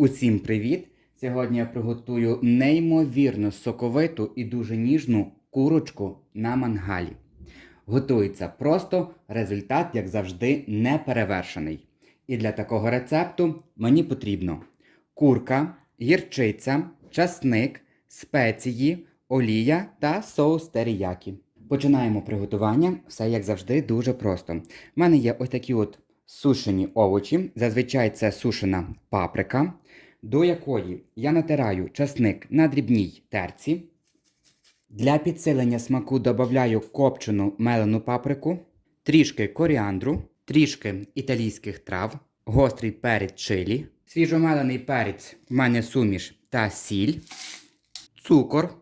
Усім привіт! Сьогодні я приготую неймовірно соковиту і дуже ніжну курочку на мангалі. Готується просто, результат, як завжди, не перевершений. І для такого рецепту мені потрібно курка, гірчиця, часник, спеції, олія та соус теріякі. Починаємо приготування. Все як завжди дуже просто. У мене є ось такі от сушені овочі. Зазвичай це сушена паприка, до якої я натираю часник на дрібній терці. Для підсилення смаку додаю копчену мелену паприку, трішки коріандру, трішки італійських трав, гострий перець чилі, свіжомелений перець в мене суміш та сіль, цукор.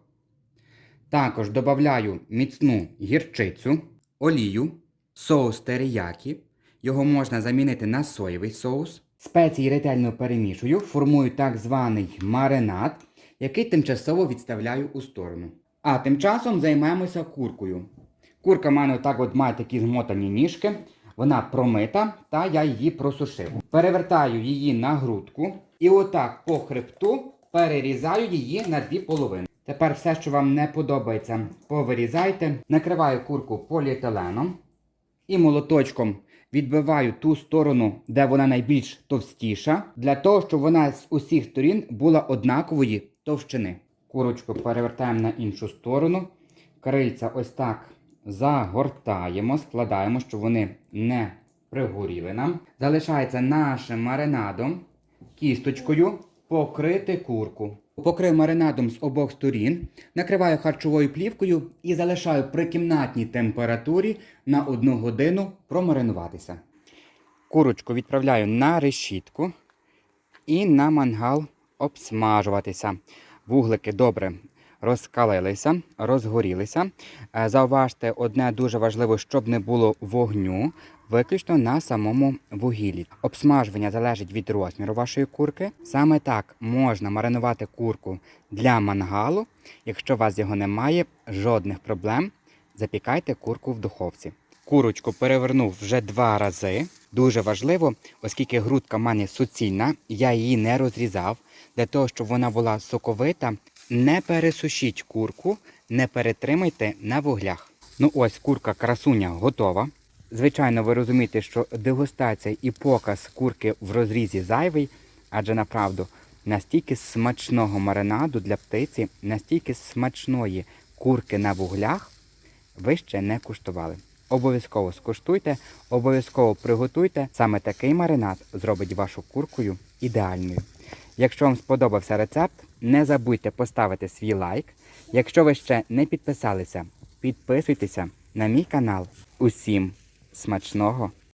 Також додаю міцну гірчицю, олію, соус теріякі. Його можна замінити на соєвий соус. Спеції ретельно перемішую, формую так званий маринад, який тимчасово відставляю у сторону. А тим часом займаємося куркою. Курка в мене отак от має такі змотані ніжки. Вона промита, та я її просушив. Перевертаю її на грудку і отак по хребту перерізаю її на дві половини. Тепер все, що вам не подобається, повирізайте. Накриваю курку поліетиленом і молоточком відбиваю ту сторону, де вона найбільш товстіша, для того, щоб вона з усіх сторін була однакової товщини. Курочку перевертаємо на іншу сторону. Крильця ось так загортаємо, складаємо, щоб вони не пригоріли нам. Залишається нашим маринадом, кісточкою покрити курку. Покрив маринадом з обох сторін, накриваю харчовою плівкою і залишаю при кімнатній температурі на одну годину промаринуватися. Курочку відправляю на решітку і на мангал обсмажуватися. Вуглики добре розкалилися, розгорілися. Е, Зауважте, одне дуже важливо, щоб не було вогню, виключно на самому вугіллі. Обсмажування залежить від розміру вашої курки. Саме так можна маринувати курку для мангалу. Якщо у вас його немає, жодних проблем. Запікайте курку в духовці. Курочку перевернув вже два рази. Дуже важливо, оскільки грудка в мене суцільна, я її не розрізав. Для того, щоб вона була соковита, не пересушіть курку, не перетримайте на вуглях. Ну ось курка красуня готова. Звичайно, ви розумієте, що дегустація і показ курки в розрізі зайвий, адже направду настільки смачного маринаду для птиці, настільки смачної курки на вуглях ви ще не куштували. Обов'язково скуштуйте, обов'язково приготуйте. Саме такий маринад зробить вашу куркою ідеальною. Якщо вам сподобався рецепт, не забудьте поставити свій лайк. Якщо ви ще не підписалися, підписуйтеся на мій канал. Усім смачного